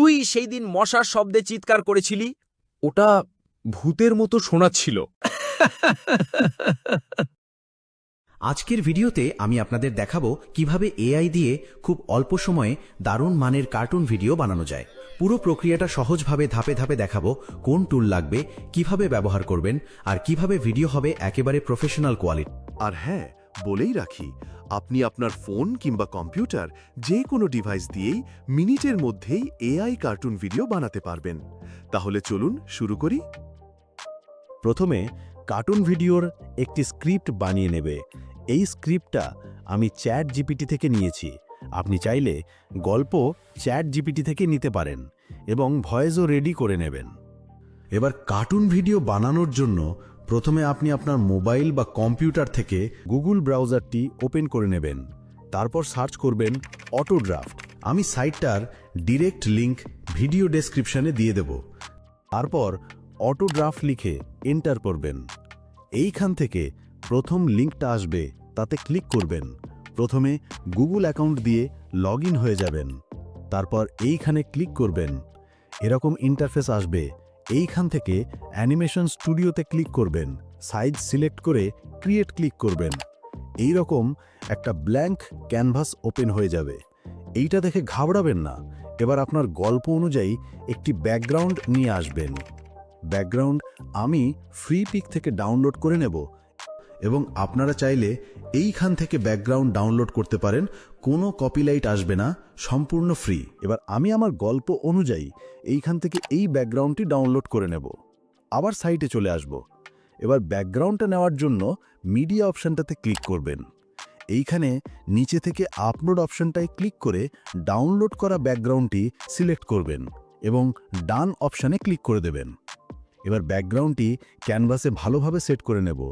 তুই সেই দিন মশার শব্দে চিৎকার করেছিলি? ওটা ভূতের মতো শোনাচ্ছিল। আজকের ভিডিওতে আমি আপনাদের দেখাবো কীভাবে এআই দিয়ে খুব অল্প সময়ে দারুণ মানের কার্টুন ভিডিও বানানো যায়। পুরো প্রক্রিয়াটা সহজভাবে ধাপে ধাপে দেখাবো কোন টুল লাগবে কীভাবে ব্যবহার করবেন আর কীভাবে ভিডিও হবে একেবারে প্রফেশনাল কোয়ালিটি আর হ্যাঁ বলেই রাখি আপনি আপনার ফোন কিংবা কম্পিউটার যে কোনো ডিভাইস দিয়েই মিনিটের মধ্যেই এআই কার্টুন ভিডিও বানাতে পারবেন। তাহলে চলুন শুরু করি। প্রথমে কার্টুন ভিডিওর একটি স্ক্রিপ্ট বানিয়ে নেবে। এই স্ক্রিপ্টটা আমি চ্যাট জিপিটি থেকে নিয়েছি। আপনি চাইলে গল্প চ্যাট জিপিটি থেকে নিতে পারেন এবং ভয়েসও রেডি করে নেবেন। এবার কার্টুন ভিডিও বানানোর জন্য প্রথমে আপনি আপনার মোবাইল বা কম্পিউটার থেকে গুগল ব্রাউজারটি ওপেন করে নেবেন। তারপর সার্চ করবেন অটো ড্রাফট আমি সাইটটার ডিরেক্ট লিংক ভিডিও ডেসক্রিপশনে দিয়ে দেব। তারপর অটো ড্রাফট লিখে এন্টার করবেন। এইখান থেকে প্রথম লিঙ্কটা আসবে, তাতে ক্লিক করবেন। প্রথমে গুগল অ্যাকাউন্ট দিয়ে লগ হয়ে যাবেন। তারপর এইখানে ক্লিক করবেন। এরকম ইন্টারফেস আসবে। এইখান থেকে অ্যানিমেশন স্টুডিওতে ক্লিক করবেন, সাইজ সিলেক্ট করে ক্রিয়েট ক্লিক করবেন। এই রকম একটা ব্ল্যাঙ্ক ক্যানভাস ওপেন হয়ে যাবে। এইটা দেখে ঘাবড়াবেন না। এবার আপনার গল্প অনুযায়ী একটি ব্যাকগ্রাউন্ড নিয়ে আসবেন। ব্যাকগ্রাউন্ড আমি ফ্রি পিক থেকে ডাউনলোড করে নেব। এবং আপনারা চাইলে এইখান থেকে ব্যাকগ্রাউন্ড ডাউনলোড করতে পারেন। কোনো কপিলাইট আসবে না, সম্পূর্ণ ফ্রি। এবার আমি আমার গল্প অনুযায়ী এইখান থেকে এই ব্যাকগ্রাউন্ডটি ডাউনলোড করে নেব। আবার সাইটে চলে আসব। এবার ব্যাকগ্রাউন্ডটা নেওয়ার জন্য মিডিয়া অপশানটাতে ক্লিক করবেন। এইখানে নিচে থেকে আপলোড অপশানটায় ক্লিক করে ডাউনলোড করা ব্যাকগ্রাউন্ডটি সিলেক্ট করবেন এবং ডান অপশানে ক্লিক করে দেবেন। এবার ব্যাকগ্রাউন্ডটি ক্যানভাসে ভালোভাবে সেট করে নেব।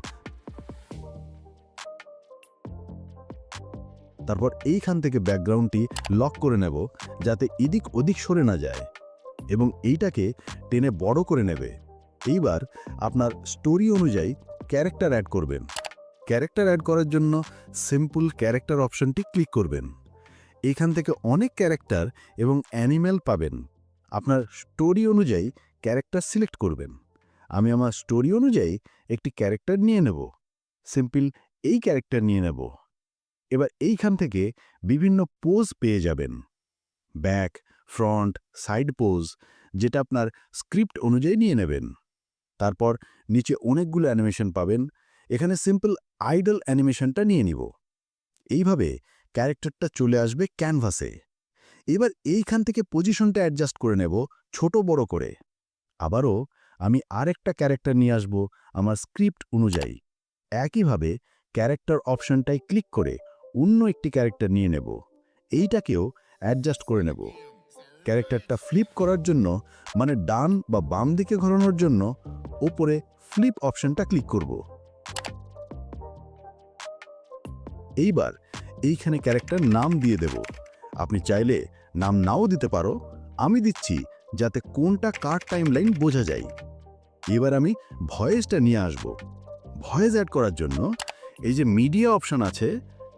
তারপর এইখান থেকে ব্যাকগ্রাউন্ডটি লক করে নেব যাতে এদিক ওদিক সরে না যায় এবং এইটাকে টেনে বড় করে নেবে। এইবার আপনার স্টোরি অনুযায়ী ক্যারেক্টার অ্যাড করবেন। ক্যারেক্টার অ্যাড করার জন্য সিম্পল ক্যারেক্টার অপশনটি ক্লিক করবেন। এইখান থেকে অনেক ক্যারেক্টার এবং অ্যানিম্যাল পাবেন। আপনার স্টোরি অনুযায়ী ক্যারেক্টার সিলেক্ট করবেন। আমি আমার স্টোরি অনুযায়ী একটি ক্যারেক্টার নিয়ে নেব। সিম্পল এই ক্যারেক্টার নিয়ে নেব। এবার এইখান থেকে বিভিন্ন পোজ পেয়ে যাবেন। ব্যাক ফ্রন্ট সাইড পোজ যেটা আপনার স্ক্রিপ্ট অনুযায়ী নিয়ে নেবেন। তারপর নিচে অনেকগুলো অ্যানিমেশন পাবেন। এখানে সিম্পল আইডল অ্যানিমেশনটা নিয়ে নিব। এইভাবে ক্যারেক্টারটা চলে আসবে ক্যানভাসে এবার এইখান থেকে পজিশনটা অ্যাডজাস্ট করে নেব ছোট বড় করে। আবারও আমি আরেকটা ক্যারেক্টার নিয়ে আসব আমার স্ক্রিপ্ট অনুযায়ী। একইভাবে ক্যারেক্টার অপশনটায় ক্লিক করে অন্য একটি ক্যারেক্টার নিয়ে নেব। এইটাকেও অ্যাডজাস্ট করে নেব। ক্যারেক্টারটা ফ্লিপ করার জন্য মানে ডান বা বাম দিকে ঘোরানোর জন্য ওপরে ফ্লিপ অপশনটা ক্লিক করব। এইবার এইখানে ক্যারেক্টার নাম দিয়ে দেব। আপনি চাইলে নাম নাও দিতে পারো। আমি দিচ্ছি যাতে কোনটা কার টাইমলাইন বোঝা যায়। এবার আমি ভয়েসটা নিয়ে আসব। ভয়েস অ্যাড করার জন্য এই যে মিডিয়া অপশন আছে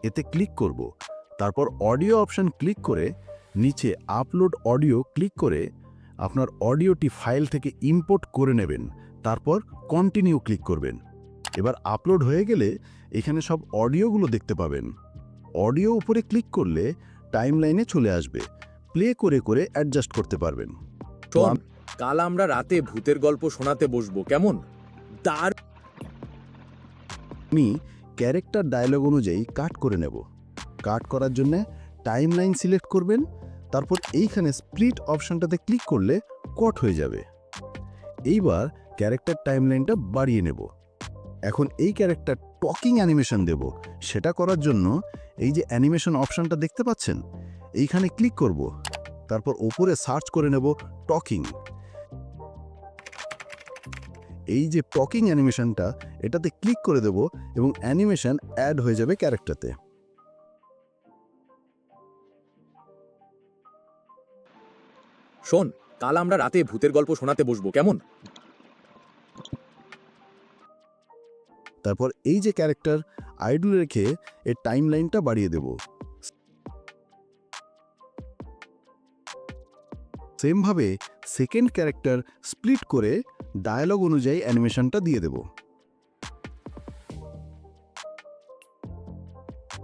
এতে ক্লিক করব। তারপর অডিও অপশন ক্লিক করে নিচে আপলোড অডিও ক্লিক করে আপনার অডিওটি ফাইল থেকে ইম্পোর্ট করে নেবেন। তারপর কন্টিনিউ ক্লিক করবেন। এবার আপলোড হয়ে গেলে এখানে সব অডিওগুলো দেখতে পাবেন। অডিও উপরে ক্লিক করলে টাইমলাইনে চলে আসবে। প্লে করে করে অ্যাডজাস্ট করতে পারবেন। কাল আমরা রাতে ভূতের গল্প শোনাতে বসবো। কেমন? তার আমি ক্যারেক্টার ডায়লগ অনুযায়ী কাট করে নেব। কাট করার জন্য টাইম লাইন সিলেক্ট করবেন, তারপর এইখানে স্প্লিট অপশনটাতে ক্লিক করলে কট হয়ে যাবে। এইবার ক্যারেক্টার টাইম লাইনটা বাড়িয়ে নেব। এখন এই ক্যারেক্টার টকিং অ্যানিমেশন দেব। সেটা করার জন্য এই যে অ্যানিমেশন অপশনটা দেখতে পাচ্ছেন, এইখানে ক্লিক করব। তারপর ওপরে সার্চ করে নেব টকিং। এই যে টকিং অ্যানিমেশনটা এটাতে ক্লিক করে দেব এবং অ্যানিমেশন অ্যাড হয়ে যাবে ক্যারেক্টারতে। শোন কাল আমরা রাতে ভূতের গল্প শোনাতে বসবো কেমন? তারপর এই যে ক্যারেক্টার আইডল রেখে এর টাইম লাইনটা বাড়িয়ে দেব। সেমভাবে সেকেন্ড ক্যারেক্টার স্প্লিট করে ডায়ালগ অনুযায়ী অ্যানিমেশনটা দিয়ে দেব।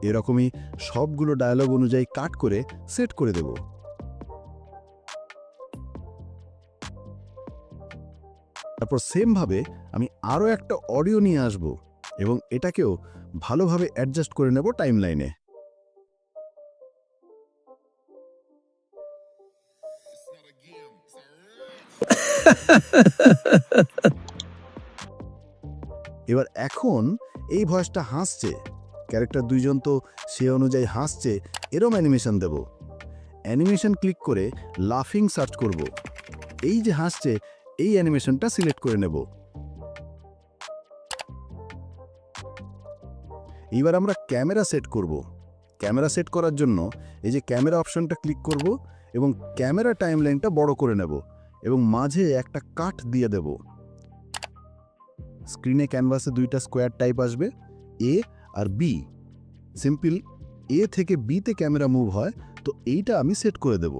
এরকমই সবগুলো ডায়ালগ অনুযায়ী কাট করে সেট করে দেব। তারপর সেমভাবে আমি আরও একটা অডিও নিয়ে আসব এবং এটাকেও ভালোভাবে অ্যাডজাস্ট করে নেব টাইমলাইনে এবার এখন এই ভয়েসটা হাসছে। ক্যারেক্টার দুইজন তো সে অনুযায়ী হাসছে, এরম অ্যানিমেশন দেব। অ্যানিমেশন ক্লিক করে লাফিং সার্চ করব। এই যে হাসছে, এই অ্যানিমেশনটা সিলেক্ট করে নেব। এইবার আমরা ক্যামেরা সেট করব। ক্যামেরা সেট করার জন্য এই যে ক্যামেরা অপশনটা ক্লিক করব এবং ক্যামেরা টাইমলাইনটা বড় করে নেব। এবং মাঝে একটা কাঠ দিয়ে দেব। স্ক্রিনে ক্যানভাসে দুইটা স্কোয়ার টাইপ আসবে এ আর বি সিম্পল এ থেকে বিতে ক্যামেরা মুভ হয় তো এইটা আমি সেট করে দেব।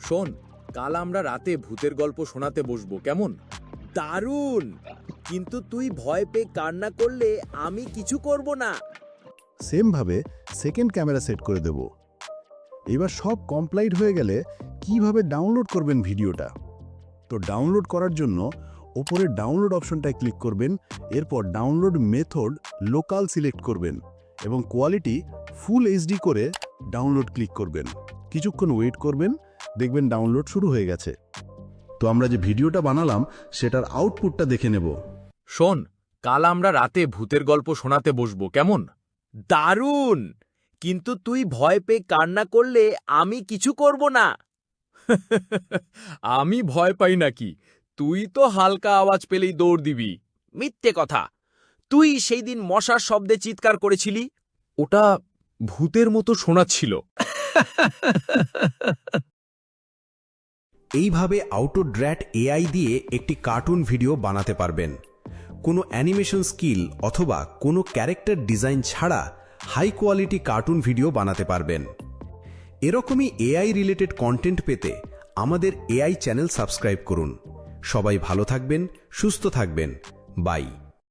শোন কাল আমরা রাতে ভূতের গল্প শোনাতে বসবো কেমন? দারুণ! কিন্তু তুই ভয় পেয়ে কান্না করলে আমি কিছু করব না। সেমভাবে সেকেন্ড ক্যামেরা সেট করে দেব। এবার সব কমপ্লাইট হয়ে গেলে কীভাবে ডাউনলোড করবেন ভিডিওটা? তো ডাউনলোড করার জন্য ওপরে ডাউনলোড অপশনটায় ক্লিক করবেন, এরপর ডাউনলোড মেথড লোকাল সিলেক্ট করবেন এবং কোয়ালিটি ফুল এইচডি করে ডাউনলোড ক্লিক করবেন। কিছুক্ষণ ওয়েট করবেন, দেখবেন ডাউনলোড শুরু হয়ে গেছে। তো আমরা যে ভিডিওটা বানালাম, সেটার আউটপুটটা দেখে নেব। শোন, কাল আমরা রাতে ভূতের গল্প শোনাতে বসবো, কেমন? দারুণ! কিন্তু তুই ভয় পেয়ে কান্না করলে আমি কিছু করব না। আমি ভয় পাই নাকি? তুই তো হালকা আওয়াজ পেলেই দৌড় দিবি। মিথ্যে কথা। তুই সেই দিন মশার শব্দে চিৎকার করেছিলি? ওটা ভূতের মতো শোনাচ্ছিল। এইভাবে আউটোড্র্যাট এআই দিয়ে একটি কার্টুন ভিডিও বানাতে পারবেন। কোনো অ্যানিমেশন স্কিল অথবা কোনো ক্যারেক্টার ডিজাইন ছাড়া হাই কোয়ালিটি কার্টুন ভিডিও বানাতে পারবেন। এরকমই এআই রিলেটেড কন্টেন্ট পেতে আমাদের এআই চ্যানেল সাবস্ক্রাইব করুন। সবাই ভালো থাকবেন, সুস্থ থাকবেন। বাই।